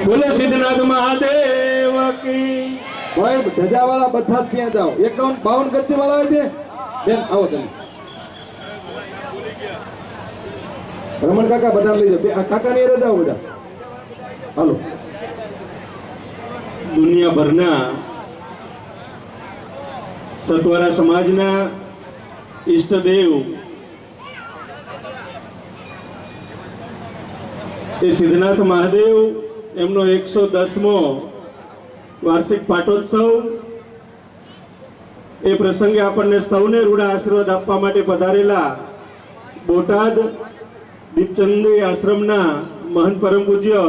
બોલો સિદ્ધનાથ મહાદેવ કી ભાઈ ધજા વાળા બધા ત્યાં જાઓ. એકાવન બાવન ગતિ વાળા હોય છે. બેન આવો તમે. રમણ કાકા બધા લઈ જાઓ. આ કાકા ની રજાઓ બધા. હાલો. દુનિયાભરના સતવારા સમાજના ઈષ્ટદેવ એ સિદ્ધનાથ મહાદેવ એમનો એકસો દસમો વાર્ષિક પાટોત્સવ. એ પ્રસંગે આપણને સૌને રૂડા આશીર્વાદ આપવા માટે પધારેલા બોટાદ દીપચંદી આશ્રમના મહંત પરમ પૂજ્ય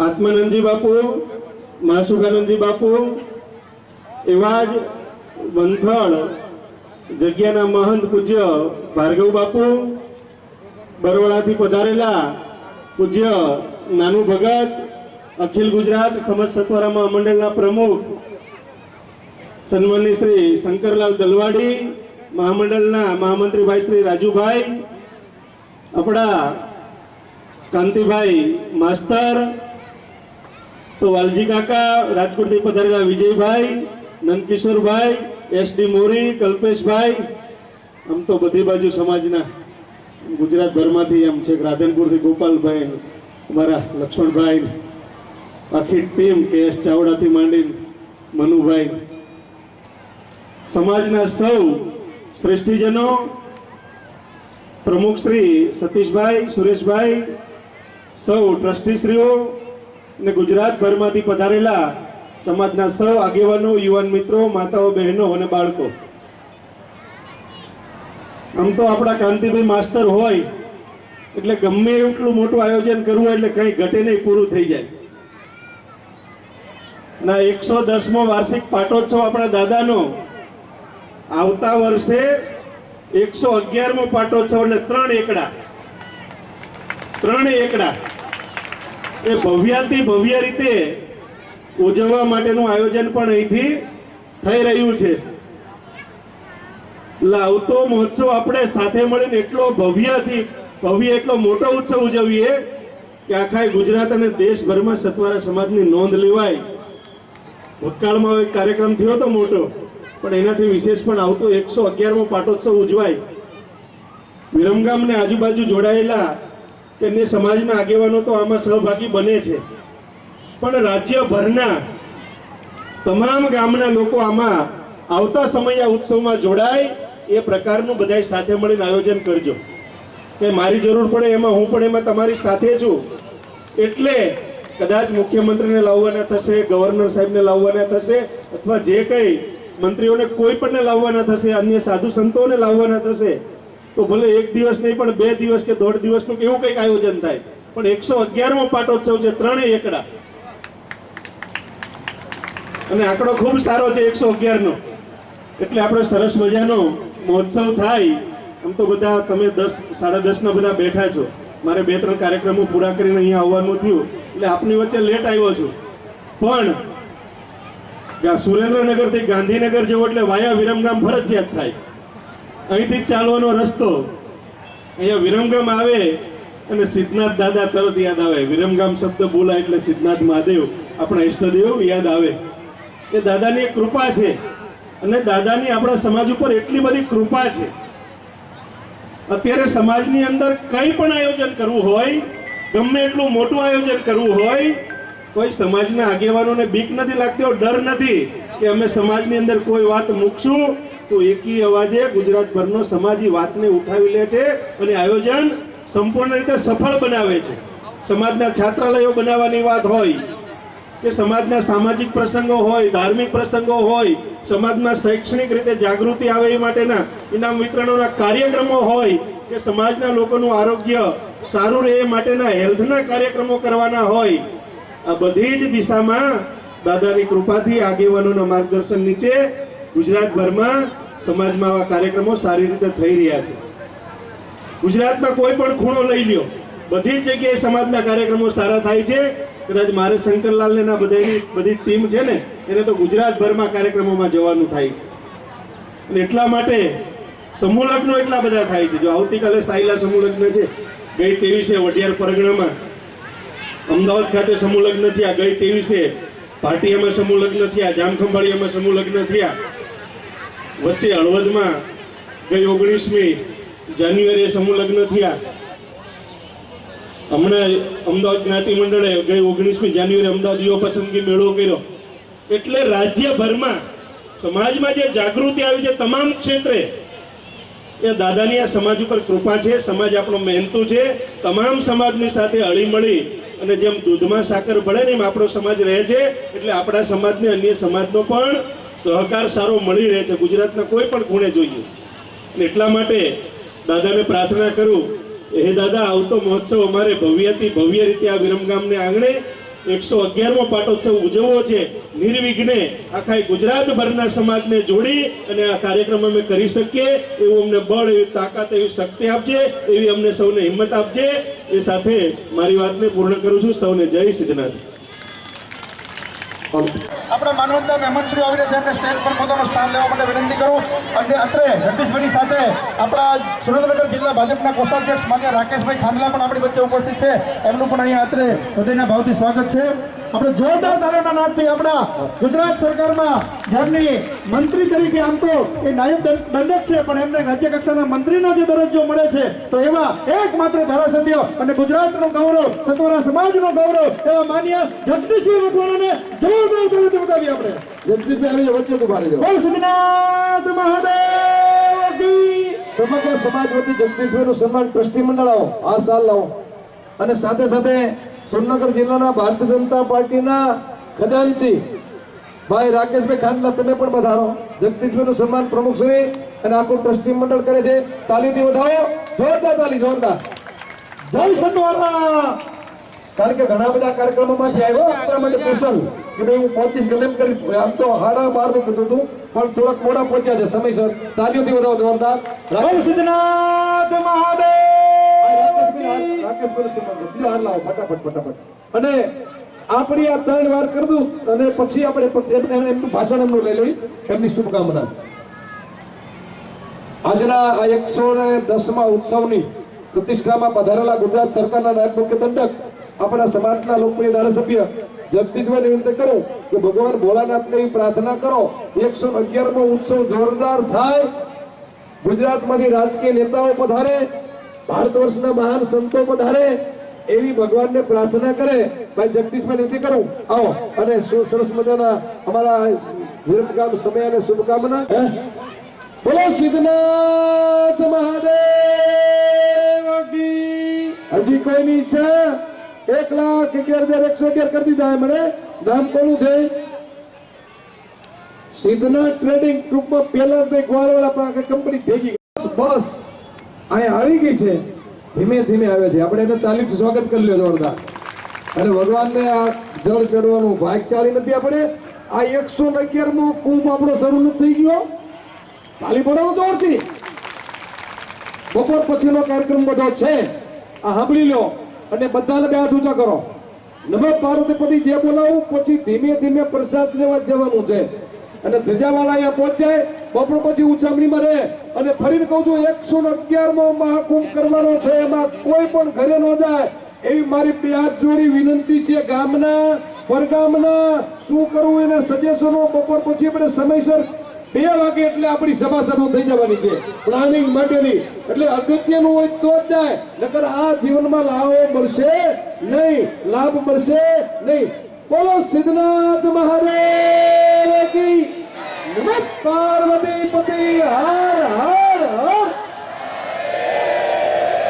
આત્માનંદજી બાપુ માસુકાનંદજી બાપુ, એવા જ વંથળ જગ્યાના મહંત પૂજ્ય ભાર્ગવ બાપુ, બરોડાથી પધારેલા પૂજ્ય નાનુ ભગત, અખિલ ગુજરાત સમજ સત્વરા મહામંડળના પ્રમુખ સન્માનની શ્રી શંકરલાલ દલવાડી, મહામંડળના મહામંત્રીભાઈ શ્રી રાજુભાઈ, આપણા કાંતિભાઈ માસ્તર, તો વાલજી કાકા, રાજકોટથી પધારેલા વિજયભાઈ, નંદકિશોરભાઈ એસડી મોરી, કલ્પેશભાઈ, આમ તો બધી બાજુ સમાજના ગુજરાત ભરમાંથી આમ છે રાધનપુરથી ગોપાલભાઈ અમારા લક્ષ્મણભાઈ આખી ટીમ કે એસ ચાવડાથી માંડીને મનુભાઈ. સમાજના સૌ શ્રેષ્ઠીજનો, પ્રમુખ શ્રી સતીશભાઈ, સુરેશભાઈ, સૌ ટ્રસ્ટીશ્રીઓ અને ગુજરાતભરમાંથી પધારેલા સમાજના સૌ આગેવાનો, યુવાન મિત્રો, માતાઓ, બહેનો અને બાળકો. આમ તો આપણા કાંતિભાઈ માસ્તર હોય એટલે ગમે એટલું મોટું આયોજન કરવું એટલે કંઈ ઘટે નહીં, પૂરું થઈ જાય. ના એકસો દસમો વાર્ષિક પાટોત્સવ આપણા દાદાનો આવતા વર્ષે એકસો અગિયારમો પાટોત્સવ એટલે ત્રણ એકડા. ત્રણ એકડા. એ ભવ્યાથી ભવ્ય રીતે ઉજવવા માટેનું આયોજન પણ અહીંથી થઈ રહ્યું છે. એટલે આવતો મહોત્સવ આપણે સાથે મળીને એટલો ભવ્યથી ભવ્ય એટલો મોટો ઉત્સવ ઉજવીએ કે આખા ગુજરાત અને દેશભરમાં સતવારા સમાજની નોંધ લેવાય. ભૂતકાળમાં એક કાર્યક્રમ થયો હતો મોટો, પણ એનાથી વિશેષ પણ આવતો એકસો અગિયારમો પાટોત્સવ ઉજવાય. વિરમગામ ને આજુબાજુ જોડાયેલા તેમને સમાજના આગેવાનો તો આમાં સહભાગી બને છે. પણ રાજ્યભરના તમામ ગામના લોકો આમાં આવતા સમયે આ ઉત્સવમાં જોડાય, એ પ્રકારનું બધાય સાથે મળીને આયોજન કરજો. કે મારી જરૂર પડે એમાં હું પણ એમાં તમારી સાથે છું. એટલે કદાચ મુખ્યમંત્રીને લાવવાના થશે, ગવર્નર સાહેબને લાવવાના થશે, અથવા જે કંઈ મંત્રીઓને કોઈ પણને લાવવાના થશે, અન્ય સાધુ સંતોને લાવવાના થશે, તો ભલે એક દિવસ નહીં, પણ બે દિવસ કે દોઢ દિવસનું કેવું કંઈક આયોજન થાય. પણ એકસો અગિયારમો પાટોત્સવ છે, ત્રણેય એકડા. અને આંકડો ખૂબ સારો છે, એકસો અગિયારનો. એટલે આપણે સરસ મજાનો મહોત્સવ થાય. આમ તો બધા તમે દસ, સાડા દસના બધા બેઠા છો. મારે બે, ત્રણ કાર્યક્રમો પૂરા કરીને અહીંયા આવવાનું થયું. એટલે આપની વચ્ચે લેટ આવ્યો છું. પણ સુરેન્દ્રનગરથી ગાંધીનગર જવો એટલે વાયા વિરમગામ ફરજિયાત થાય. અહીંથી ચાલવાનો રસ્તો. અહીંયા વિરમગામ આવે અને સિદ્ધનાથ દાદા તરત યાદ આવે. વિરમગામ શબ્દ બોલાય એટલે સિદ્ધનાથ મહાદેવ આપણા ઈષ્ટદેવ યાદ આવે. એ દાદાની એક કૃપા છે. અને દાદાની આપણા સમાજ ઉપર એટલી બધી કૃપા છે. અત્યારે સમાજની અંદર કંઈ પણ આયોજન કરવું હોય, ગમે એટલું મોટું આયોજન કરવું હોય, કોઈ સમાજના આગેવાનોને બીક નથી લાગતી ડર નથી કે અમે સમાજની અંદર કોઈ વાત મૂકશું, તો એકી અવાજે ગુજરાતભરનો સમાજી વાતને ઉઠાવી લે છે અને આયોજન સંપૂર્ણ રીતે સફળ બનાવે છે. સમાજના છાત્રાલયો બનાવવાની વાત હોય કે સમાજના સામાજિક પ્રસંગો હોય, ધાર્મિક પ્રસંગો હોય સમાજમાં શૈક્ષણિક રીતે જાગૃતિ આવે એ માટેના ઇનામ વિતરણોના કાર્યક્રમો હોય કે સમાજના લોકોનું આરોગ્ય સારું રહે એ માટેના હેલ્થના કાર્યક્રમો કરવાના હોય, આ બધી જ દિશામાં દાદાની કૃપાથી આગેવાનોના માર્ગદર્શન નીચે ગુજરાતભરમાં સમાજમાં આવા કાર્યક્રમો સારી રીતે થઈ રહ્યા છે. ગુજરાતમાં કોઈ પણ ખૂણો લઈ લ્યો, બધી જ જગ્યાએ સમાજના કાર્યક્રમો સારા થાય છે. કદાચ મારે શંકરલાલને ના બધાની બધી ટીમ છે ને એને તો ગુજરાતભરમાં કાર્યક્રમોમાં જવાનું થાય છે. અને એટલા માટે સમૂહલગ્નો એટલા બધા થાય છે. જો આવતીકાલે સાયલા સમૂહલગ્ન છે, ગઈ ત્રેવીસે વઢિયાર પરગણામાં. અમદાવાદ ખાતે સમૂહલગ્ન થયા, ગઈ ત્રેવીસે પાટિયામાં સમૂહલગ્ન થયા, જામખંભાળિયામાં સમૂહલગ્ન થયા. વચ્ચે હળવદમાં ગઈ ઓગણીસમી જાન્યુઆરીએ સમૂહલગ્ન થયા. હમણાં અમદાવાદ જ્ઞાતિ મંડળે ગઈ ઓગણીસમી જાન્યુઆરી અમદાવાદ યુવા પસંદગી મેળો કર્યો. એટલે રાજ્યભરમાં સમાજમાં જે જાગૃતિ આવી છે તમામ ક્ષેત્રે, એ દાદાની આ સમાજ ઉપર કૃપા છે, સમાજ આપણો મહેનતુ છે, તમામ સમાજની સાથે હળીમળી અને જેમ દૂધમાં સાકર ભળે ને એમ આપણો સમાજ રહે છે, એટલે આપણા સમાજને અન્ય સમાજનો પણ સહકાર સારો મળી રહે છે, ગુજરાતના કોઈ પણ ખૂણે જોઈએ. અને એટલા માટે દાદાને પ્રાર્થના કરું, હે દાદા, આવતો મહોત્સવ અમારે ભવ્યથી ભવ્ય રીતે આ વિરમગામને આંગણે એકસો અગિયારમો પાટોત્સવ ઉજવવો છે. નિર્વિઘ્ને આખા ગુજરાતભરના સમાજને જોડી અને આ કાર્યક્રમ અમે કરી શકીએ, એવું અમને બળ, એવી તાકાત, એવી શક્તિ આપજે, એવી અમને સૌને હિંમત આપજે. એ સાથે મારી વાતને પૂર્ણ કરું છું. સૌને જય સિદ્ધનાથ. આપણા માનવતા મહેમાનશ્રીઓ આવી રહ્યા છે. એમને સ્ટેજ પર પોતાનું સ્થાન લેવા માટે વિનંતી કરું. અને અત્રે જગદીશભાઈની સાથે આપણા સુરેન્દ્રનગર જિલ્લા ભાજપના કોષાધ્યક્ષ માન્ય રાકેશભાઈ ખાંડલા પણ આપણી વચ્ચે ઉપસ્થિત છે. એમનું પણ અહીંયા અત્રે હૃદયના ભાવથી સ્વાગત છે. આપણે જોરદાર નાદથી આપણા ગુજરાત સરકારમાં જેમની મંત્રી તરીકે આમ તો એ નાયબ દંડક છે પણ એમને રાજ્ય કક્ષાના મંત્રીનો જે દરજ્જો મળે છે તો એવા એકમાત્ર ધારાસભ્ય અને ગુજરાતનું ગૌરવ સતવારા સમાજનું ગૌરવ એવા માન્ય જગદીશભાઈ મકવાણાને જોરદાર તાળીથી બતાવીએ આપણે. જગદીશભાઈ વચ્ચે ઊભા રહેજો. બોલ સિદ્ધનાથ મહાદેવ સમગ્ર સમાજ વતી જગદીશભાઈનું સન્માન ટ્રસ્ટી મંડળ આવો આ સાલ લાવો. અને સાથે સાથે સુરનગર જિલ્લાના ભારતીય જનતા પાર્ટીના ખજાનચી ભાઈ રાકેશભાઈ ખાનના તમે પણ વધારો. જગદીશભાઈનું સન્માન પ્રમુખશ્રી અને આખું ટ્રસ્ટી મંડળ કરે છે. તાલીથી વધાવો. જોરદાર તાલી, જોરદાર. જય સન્વારા કારણ કે ઘણા બધા કાર્યક્રમોમાંથી આવ્યો. આપણા માટે સ્પેશિયલ કે ભાઈ હું પહોંચીશ ગમે કરી, આમ તો હાડા બારનું કીધું હતું પણ થોડાક મોડા પહોંચ્યા છે સમયસર. તાલીઓથી વધાવો, જોરદાર. રાહુલ સિદ્ધનાથ મહાદેવ! સન્માન કરો. બીજો હાર લાવો, ફટાફટ ફટાફટ અને આપણી આ ત્રણ વાર કરી દઉં, અને પછી આપણે એમનું ભાષણ એમનું લઈ લઈ, એમની શુભકામના આજના એકસો ને દસમા ઉત્સવની પ્રતિષ્ઠામાં પધારેલા ગુજરાત સરકારના નાયબ મુખ્ય દંડક, આપણા સમાજના લોકપ્રિય ધારાસભ્ય જગદીશભાઈ વિનંતી કરું કે ભગવાન ભોળાનાથને પ્રાર્થના કરો, એકસો અગિયારમો ઉત્સવ જોરદાર થાય ગુજરાતમાંથી રાજકીય નેતાઓ પધારે ભારત વર્ષના મહાન સંતો પધારે એવી ભગવાનને પ્રાર્થના કરે. ભાઈ જગદીશભાઈ નથી કરું. આવો. અને સરસ મજાના અમારા વિરમકામ સમય અને શુભકામના? બોલો સિદ્ધનાથ મહાદેવ હજી કોઈની ઈચ્છા એક લાખ અગિયાર હજાર એકસો અગિયાર કરી દીધા મને નામ કોનું છે? સિદ્ધનાથ ટ્રેડિંગ ગ્રુપમાં પહેલા એક વાળવાળા કંપની ભેગી. બસ. અહીંયા આવી ગઈ છે. ધીમે ધીમે આવે છે. આપણે એને તાલીમ સ્વાગત કરી લો જોરદાર. અને ભગવાનને આ જળ ચડવાનું ભાગશાળી નથી આપણે. આ એકસો અગિયારમો કુંભ આપણો શરૂ નથી થઈ ગયો. તાલી પડાવો જોરથી. બપોર પછીનો કાર્યક્રમ બધો છે. આ સાંભળી લો અને બધાને બે હાથ ઊંચા કરો. નમો પાર્વતીપતિ જે બોલાવું, પછી ધીમે ધીમે પ્રસાદ લેવા જવાનું છે. અને ધજાવાળા અહીંયા પહોંચે બપોર પછી ઉજવણીમાં રહે. અને ફરીને કહું છું, એકસો ને અગિયારમો મહાકુંભ કરવાનો છે. એમાં કોઈ પણ ઘરે ન જાય. એવી મારી બે જોડી વિનંતી છે ગામના પરગામના શું કરવું એને સજેશનો બપોર પછી આપણે સમયસર બે વાગે એટલે આપણી સભા શરૂ થઈ જવાની છે. પ્લાનિંગ માટેની. એટલે અગત્યનું હોય તો જ જાય. નકર આ જીવનમાં લાવો મળશે નહીં. લાભ મળશે નહીં. બોલો સિદ્ધનાથ મહાદેવ કી નમઃ પાર્વતી પતિ હર હર હર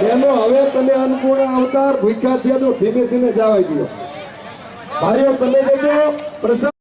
બહેનો હવે તમે અનુકૂળ અવતાર ભૂખ્યા થયા તો ધીમે ધીમે જવા દો ભાઈઓ તમે દેજો. પ્રસંગ